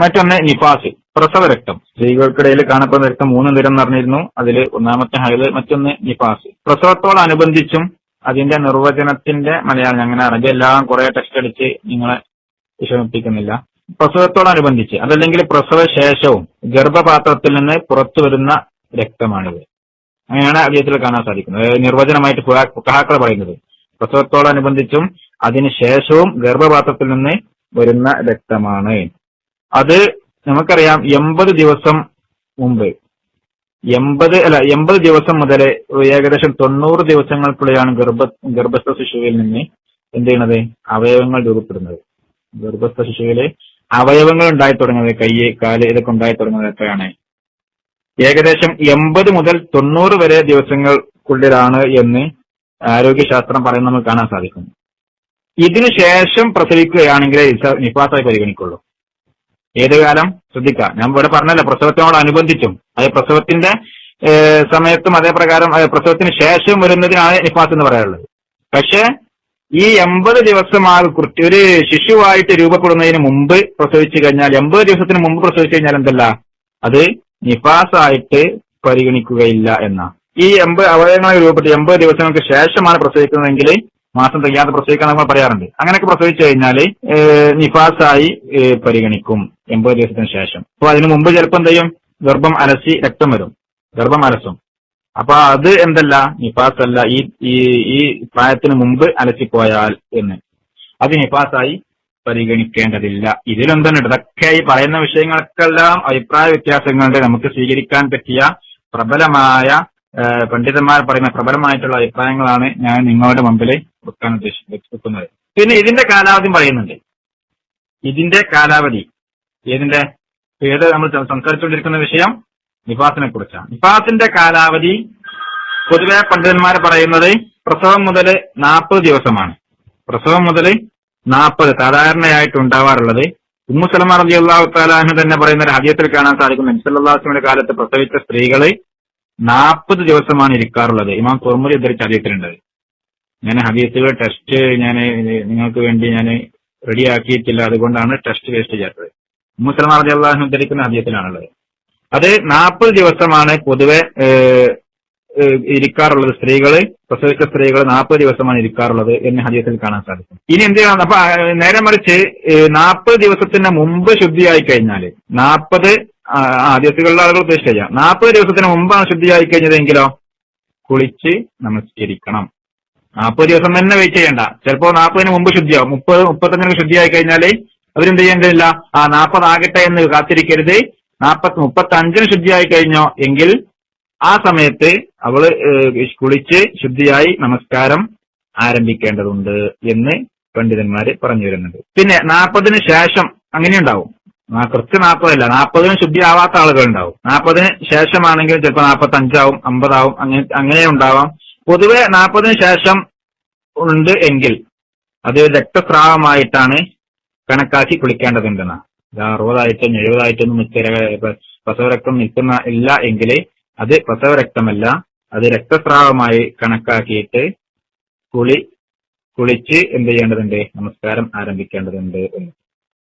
മറ്റൊന്ന് നിഫാസ് പ്രസവ രക്തം. സ്ത്രീകൾക്കിടയിൽ കാണപ്പെടുന്ന രക്തം മൂന്ന് നിരം പറഞ്ഞിരുന്നു അതിൽ ഒന്നാമത്തെ ഹൈദ് മറ്റൊന്ന് നിഫാസ് പ്രസവത്തോടനുബന്ധിച്ചും അതിന്റെ നിർവചനത്തിന്റെ മലയാളം അങ്ങനെ അറിഞ്ഞ എല്ലാം കുറെ ടെസ്റ്റ് അടിച്ച് നിങ്ങളെ വിഷമിപ്പിക്കുന്നില്ല. പ്രസവത്തോടനുബന്ധിച്ച് അതല്ലെങ്കിൽ പ്രസവ ശേഷവും ഗർഭപാത്രത്തിൽ നിന്ന് പുറത്തു വരുന്ന രക്തമാണിത്. അങ്ങനെയാണ് അദ്ദേഹത്തിൽ കാണാൻ സാധിക്കുന്നത്. നിർവചനമായിട്ട് ഫുഹാക്കൾ പറയുന്നത്. പ്രസവത്തോടനുബന്ധിച്ചും അതിനുശേഷവും ഗർഭപാത്രത്തിൽ നിന്ന് വരുന്ന രക്തമാണ്. അത് നമുക്കറിയാം എൺപത് ദിവസം മുമ്പ്. എൺപത് അല്ല എൺപത് ദിവസം മുതൽ ഏകദേശം തൊണ്ണൂറ് ദിവസങ്ങൾക്കുള്ളിലാണ് ഗർഭ ഗർഭസ്ഥ ശിശുവിൽ നിന്ന് എന്ത് ചെയ്യണത്? അവയവങ്ങൾ രൂപപ്പെടുന്നത്. ഗർഭസ്ഥ ശിശുവിൽ അവയവങ്ങൾ ഉണ്ടായി തുടങ്ങുന്നത് കൈ കാൽ ഇതൊക്കെ ഉണ്ടായി തുടങ്ങുന്നത് എത്രയാണ്? ഏകദേശം എൺപത് മുതൽ തൊണ്ണൂറ് വരെ ദിവസങ്ങൾക്കുള്ളിലാണ് എന്ന് ആരോഗ്യശാസ്ത്രം പറയുന്നത് നമുക്ക് കാണാൻ സാധിക്കുന്നു. ഇതിനുശേഷം പ്രസവിക്കുകയാണെങ്കിൽ നിഫാസായി പരിഗണിക്കുള്ളൂ. ഏത് കാലം? ശ്രദ്ധിക്കുക ഞാൻ ഇവിടെ പറഞ്ഞല്ലോ പ്രസവത്തിനോടനുബന്ധിച്ചും അത് പ്രസവത്തിന്റെ സമയത്തും അതേപ്രകാരം പ്രസവത്തിന് ശേഷം വരുന്നതിനാണ് നിഫാസ് എന്ന് പറയാറുള്ളത്. പക്ഷേ ഈ എൺപത് ദിവസം ആ കുട്ടി ഒരു ശിശുവായിട്ട് രൂപപ്പെടുന്നതിന് മുമ്പ് പ്രസവിച്ചു കഴിഞ്ഞാൽ എൺപത് ദിവസത്തിന് മുമ്പ് പ്രസവിച്ചു കഴിഞ്ഞാൽ എന്തല്ല? അത് നിഫാസ് ആയിട്ട് പരിഗണിക്കുകയില്ല എന്ന. ഈ എൺപത് അവയവങ്ങളെ രൂപപ്പെട്ട് എൺപത് ദിവസങ്ങൾക്ക് ശേഷമാണ് പ്രസവിക്കുന്നതെങ്കിൽ മാസം തികയാതെ പ്രസവിക്കാൻ നമ്മൾ പറയാറുണ്ട്. അങ്ങനെയൊക്കെ പ്രസവിച്ചു കഴിഞ്ഞാൽ നിഫാസായി പരിഗണിക്കും എൺപത് ദിവസത്തിന് ശേഷം. അപ്പൊ അതിനു മുമ്പ് ചിലപ്പോൾ എന്ത് ഗർഭം അലസി രക്തം വരും. ഗർഭം അലസും. അപ്പൊ അത് എന്തല്ല? നിഫാസ് അല്ല ഈ ഈ ഈ പ്രായത്തിന് മുമ്പ് അലസിപ്പോയാൽ എന്ന്. അത് നിഫാസായി പരിഗണിക്കേണ്ടതില്ല. ഇതിലെന്താണ് ഇതൊക്കെ ഈ പറയുന്ന വിഷയങ്ങൾക്കെല്ലാം അഭിപ്രായ വ്യത്യാസങ്ങളുടെ നമുക്ക് സ്വീകരിക്കാൻ പറ്റിയ പ്രബലമായ പണ്ഡിതന്മാർ പറയുന്ന പ്രബലമായിട്ടുള്ള അഭിപ്രായങ്ങളാണ് ഞാൻ നിങ്ങളുടെ മുമ്പിൽ വെക്കാൻ ഉദ്ദേശിക്കുന്നത് പിന്നെ ഇതിന്റെ കാലാവധി പറയുന്നുണ്ട്. ഇതിന്റെ കാലാവധി. ഏതിന്റെ? ഏത് നമ്മൾ സംസാരിച്ചുകൊണ്ടിരിക്കുന്ന വിഷയം? നിഫാസിനെ കുറിച്ചാണ്. നിഫാസിന്റെ കാലാവധി പൊതുവെ പണ്ഡിതന്മാർ പറയുന്നത് പ്രസവം മുതൽ നാൽപ്പത് ദിവസമാണ്. പ്രസവം മുതൽ നാൽപ്പത് സാധാരണയായിട്ട് ഉണ്ടാവാറുള്ളത്. ഉമ്മു സലമ റബി അള്ളാഹു താലാഹു തന്നെ പറയുന്ന ഒരു ഹദീയത്തിൽ കാണാൻ സാധിക്കും. നബ്സല്ലാസ്മിന്റെ കാലത്ത് പ്രസവിച്ച സ്ത്രീകൾ നാൽപ്പത് ദിവസമാണ് ഇരിക്കാറുള്ളത്. ഇമാം തുറമുറി ഇതൊരു ഹദീയത്തിലുണ്ട് ഞാൻ ഹദീസുകൾ ടെസ്റ്റ് ഞാൻ നിങ്ങൾക്ക് വേണ്ടി ഞാൻ റെഡിയാക്കിയിട്ടില്ല. അതുകൊണ്ടാണ് ടെസ്റ്റ് വേസ്റ്റ് ചേർത്തത് മുസ്ലിം അറബി റബി അള്ളാഹു ധരിക്കുന്ന ഹദീസിലാണുള്ളത്. അത് നാൽപ്പത് ദിവസമാണ് പൊതുവെ ഇരിക്കാറുള്ളത്. സ്ത്രീകൾ പ്രസവിച്ച സ്ത്രീകൾ നാൽപ്പത് ദിവസമാണ് ഇരിക്കാറുള്ളത് എന്ന് ഹദീസിൽ കാണാൻ സാധിക്കും. ഇനി എന്ത് ചെയ്യണം? അപ്പൊ നേരെ മറിച്ച് നാൽപ്പത് ദിവസത്തിന് മുമ്പ് ശുദ്ധിയായി കഴിഞ്ഞാൽ നാൽപ്പത് ഹദീസുകളിലെ ആളുകൾ ഉദ്ദേശിച്ച നാൽപ്പത് ദിവസത്തിന് മുമ്പാണ് ശുദ്ധിയായി കഴിഞ്ഞതെങ്കിലോ കുളിച്ച് നമസ്കരിക്കണം. നാൽപ്പത് ദിവസം തന്നെ വെയിറ്റ് ചെയ്യണ്ട. ചിലപ്പോ നാൽപ്പതിന് മുമ്പ് ശുദ്ധിയാവും. മുപ്പത് മുപ്പത്തഞ്ചിന് ശുദ്ധിയായി കഴിഞ്ഞാൽ അവരെന്ത് ചെയ്യേണ്ടതില്ല ആ നാൽപ്പത് ആകട്ടെ എന്ന് കാത്തിരിക്കരുത്. നാൽപ്പത് മുപ്പത്തി അഞ്ചിന് ശുദ്ധിയായി കഴിഞ്ഞോ എങ്കിൽ ആ സമയത്ത് അവൾ കുളിച്ച് ശുദ്ധിയായി നമസ്കാരം ആരംഭിക്കേണ്ടതുണ്ട് എന്ന് പണ്ഡിതന്മാര് പറഞ്ഞു വരുന്നുണ്ട്. പിന്നെ നാൽപ്പതിന് ശേഷം അങ്ങനെ ഉണ്ടാവും. കൃത്യ നാൽപ്പതല്ല നാൽപ്പതിന് ശുദ്ധിയാവാത്ത ആളുകൾ ഉണ്ടാവും. നാൽപ്പതിന് ശേഷമാണെങ്കിൽ ചിലപ്പോൾ നാൽപ്പത്തി അഞ്ചാവും അമ്പതാവും അങ്ങനെ അങ്ങനെ ഉണ്ടാവാം. പൊതുവെ നാൽപ്പതിന് ശേഷം ഉണ്ട് എങ്കിൽ അത് രക്തസ്രാവമായിട്ടാണ് കണക്കാക്കി കുളിക്കേണ്ടതുണ്ടെന്ന. അറുപതായിട്ടും എഴുപതായിട്ടൊന്നും നിൽക്കുക പ്രസവരക്തം നിൽക്കുന്ന ഇല്ല എങ്കിൽ അത് പ്രസവരക്തമല്ല. അത് രക്തസ്രാവമായി കണക്കാക്കിയിട്ട് കുളി കുളിച്ച് എന്ത് ചെയ്യേണ്ടതുണ്ട്? നമസ്കാരം ആരംഭിക്കേണ്ടതുണ്ട്